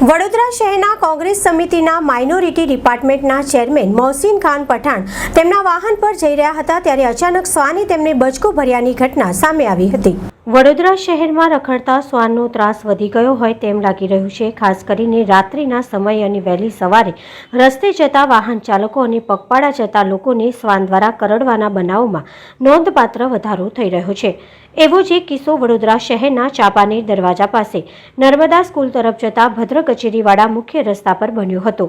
વડોદરા શહેરના કોંગ્રેસ સમિતિના માઇનોરિટી ડિપાર્ટમેન્ટના ચેરમેન મોહસિન ખાન પઠાણ તેમના વાહન પર જઈ રહ્યા હતા ત્યારે અચાનક શ્વાને તેમને બચકો ભર્યાની ઘટના સામે આવી હતી. વડોદરા શહેરમાં રખડતા શ્વાનનો ત્રાસ વધી ગયો હોય તેમ લાગી રહ્યું છે. ખાસ કરીને રાત્રિના સમય અને વહેલી સવારે રસ્તે જતા વાહન ચાલકો અને પગપાળા જતા લોકોને શ્વાન દ્વારા કરડવાના બનાવોમાં નોંધપાત્ર વધારો થઈ રહ્યો છે. એવો જ એક કિસ્સો વડોદરા શહેરના ચાપાનેર દરવાજા પાસે નર્મદા સ્કૂલ તરફ જતા ભદ્ર કચેરીવાળા મુખ્ય રસ્તા પર બન્યો હતો.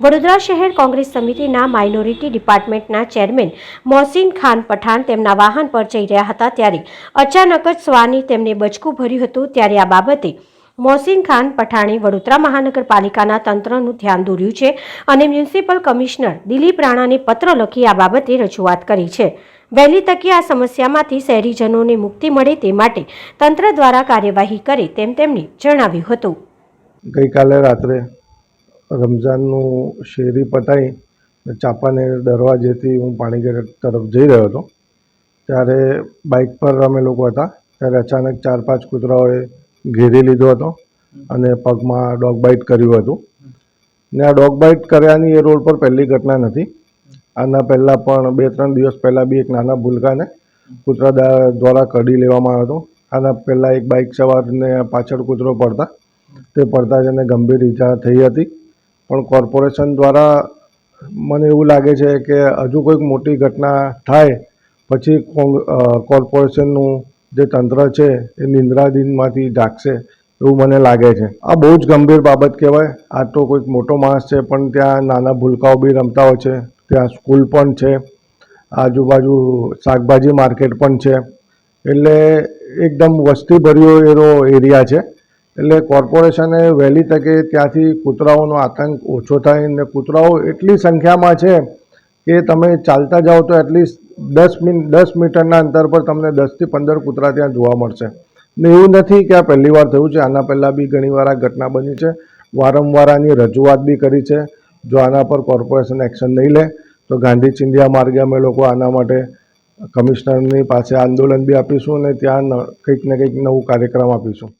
વડોદરા શહેર કોંગ્રેસ સમિતિના માઇનોરિટી ડિપાર્ટમેન્ટના ચેરમેન મોહસિન ખાન પઠાણ તેમના વાહન પર જઈ રહ્યા હતા ત્યારે અચાનક જ શ્વાની તેમને બચકું ભર્યું હતું ત્યારે આ બાબતે મોહસિન ખાન પઠાણે વડોદરા મહાનગરપાલિકાના તંત્રનું ધ્યાન દોર્યું છે અને મ્યુનિસિપલ કમિશનર દિલીપ રાણાને પત્ર લખી આ બાબતે રજૂઆત કરી છે. વહેલી તકે આ સમસ્યામાંથી શહેરીજનોને મુક્તિ મળે તે માટે તંત્ર દ્વારા કાર્યવાહી કરે તેમ તેમણે જણાવ્યું હતું. ગઈકાલે રાત્રે રમઝાનનું શેરી પતાવી ચાપાનેર દરવાજેથી હું પાણીગેટ તરફ જઈ રહ્યો હતો. ત્યારે બાઇક પર અમે લોકો હતા. ત્યારે અચાનક ચાર પાંચ કૂતરાઓએ ઘેરી લીધો હતો અને પગમાં ડોગ બાઇટ કર્યું હતું. ને આ ડોગ બાઇટ કર્યાની એ રોડ પર પહેલી ઘટના નથી. આના પહેલાં પણ બે ત્રણ દિવસ પહેલાં બી એક નાના ભૂલકાને કૂતરા દ્વારા કઢી લેવામાં આવ્યો હતો. આના પહેલાં એક બાઇક સવારને પાછળ કૂતરો પડતા. તે પડતા જ એને ગંભીર ઈજા થઈ હતી. પણ કોર્પોરેશન દ્વારા મને એવું લાગે છે કે હજુ કોઈક મોટી ઘટના થાય, પછી કોર્પોરેશનનું જે તંત્ર છે એ નિંદ્રાધીનમાંથી જાગશે એવું મને લાગે છે. આ બહુ જ ગંભીર બાબત કહેવાય. આ તો કોઈક મોટો માણસ છે, પણ ત્યાં નાના ભૂલકાઓ બી રમતા હોય છે. ત્યાં સ્કૂલ પણ છે. આજુબાજુ શાકભાજી માર્કેટ પણ છે. એટલે એકદમ વસ્તીભર્યો એનો એરિયા છે. એટલે કોર્પોરેશને વહેલી તકે ત્યાંથી કૂતરાઓનો આતંક ઓછો થાય અને કૂતરાઓ એટલી સંખ્યામાં છે કે તમે ચાલતા જાઓ તો એટલીસ્ટ દસ મિનિટ દસ મીટરના અંતર પર તમને દસથી પંદર કૂતરા ત્યાં જોવા મળશે. ને એવું નથી કે આ પહેલી વાર થયું છે. આના પહેલાં બી ઘણીવાર આ ઘટના બની છે. વારંવાર આની રજૂઆત બી કરી છે. જો આના પર કોર્પોરેશન એક્શન નહીં લે, તો ગાંધી ચિંધિયા માર્ગે અમે લોકો આના માટે કમિશનરની પાસે આંદોલન બી આપીશું અને ત્યાં કંઈક ને કંઈક નવું કાર્યક્રમ આપીશું.